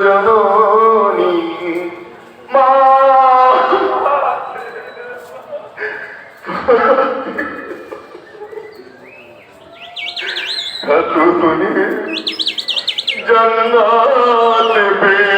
জননী মা। তুমি জন্নাত বেলা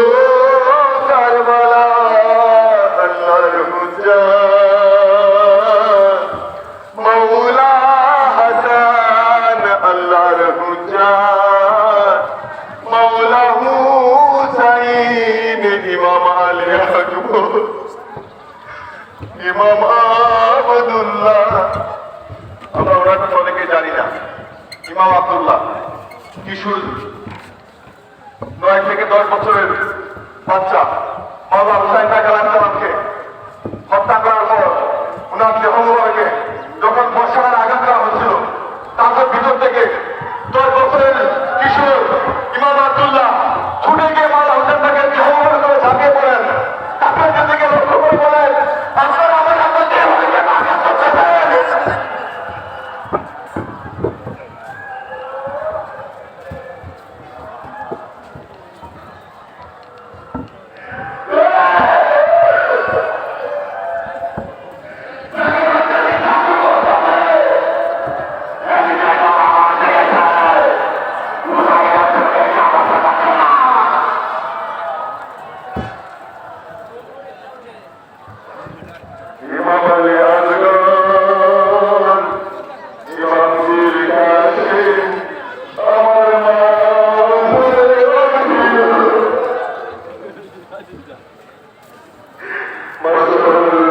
ইমাম আব্দুল্লাহ কিশোর নয় থেকে দশ বছরের বাচ্চা। বাবা হুসাইন কালাম ইমাম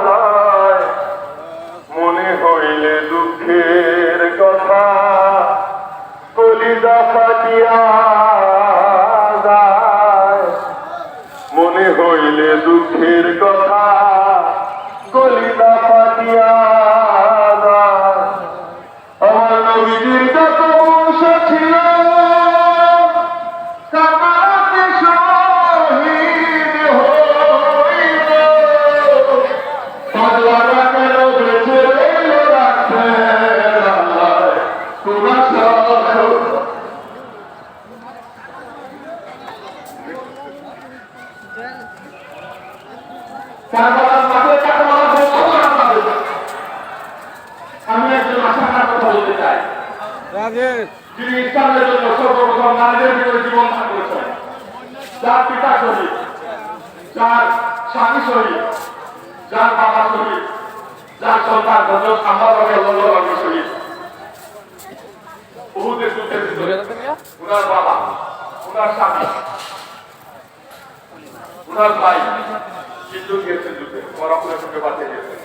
দুঃখের কথা কলিদা ফাটিয়া যায়। মনে হইলে দুঃখের কথা কলিদা ফাটিয়া যায়। আমার নবীজির যত বংশ ছিল আমি একজন আশাখার কথা বলতে চাই যিনি ইসলামের জন্য সর্বপ্রথম নারীদের ভিতরে জীবন দান করেছেন যার পিতা শহীদ যার স্বামী শহীদ যার বাবা শহীদ যার সন্তান হজরত আমার আল্লাহ শহীদ বহুদের যুদ্ধের ভিতরে উনার বাবা, উনার স্বামী, উনার ভাই। সিন্ধু গিয়েছেন যুদ্ধে পরাপুরের সঙ্গে বাঁচে গিয়েছেন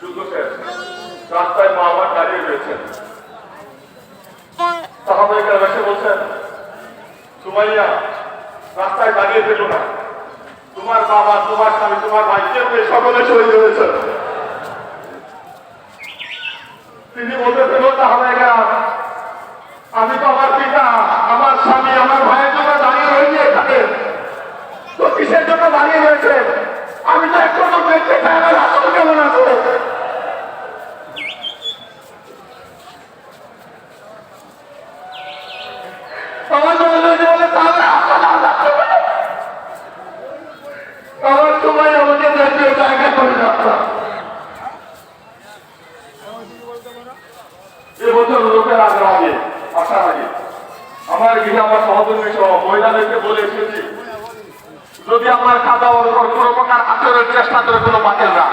যুদ্ধ শেষ। রাস্তায় মা আমার দাঁড়িয়ে রয়েছেন। সাহাবাহিকরা এসে বলছেন, সুমাইয়া, রাস্তায় দাঁড়িয়ে থেকো না। তোমার বাবা, তোমার স্বামী, তোমার ভাই, কেউ সকলে শহীদ হয়েছে। তিনি বলতেছেন সাহাবাহিকরা, আমি তো আমার পিতা আমার স্বামী আমার ভাইয়ের জন্য দাঁড়িয়ে রয়েছি এখানে তো কিসের জন্য দাঁড়িয়ে রয়েছে? আমি তো একটু দেখতে চাই আমার আসল কেমন আছে? আমার সময় গৃহে আমার সহ মহিলাদেরকে বলে এসেছি যদি আমার কাদা উপর কোনো প্রকার আচরণের চেষ্টা করে কোনো বাতিল না।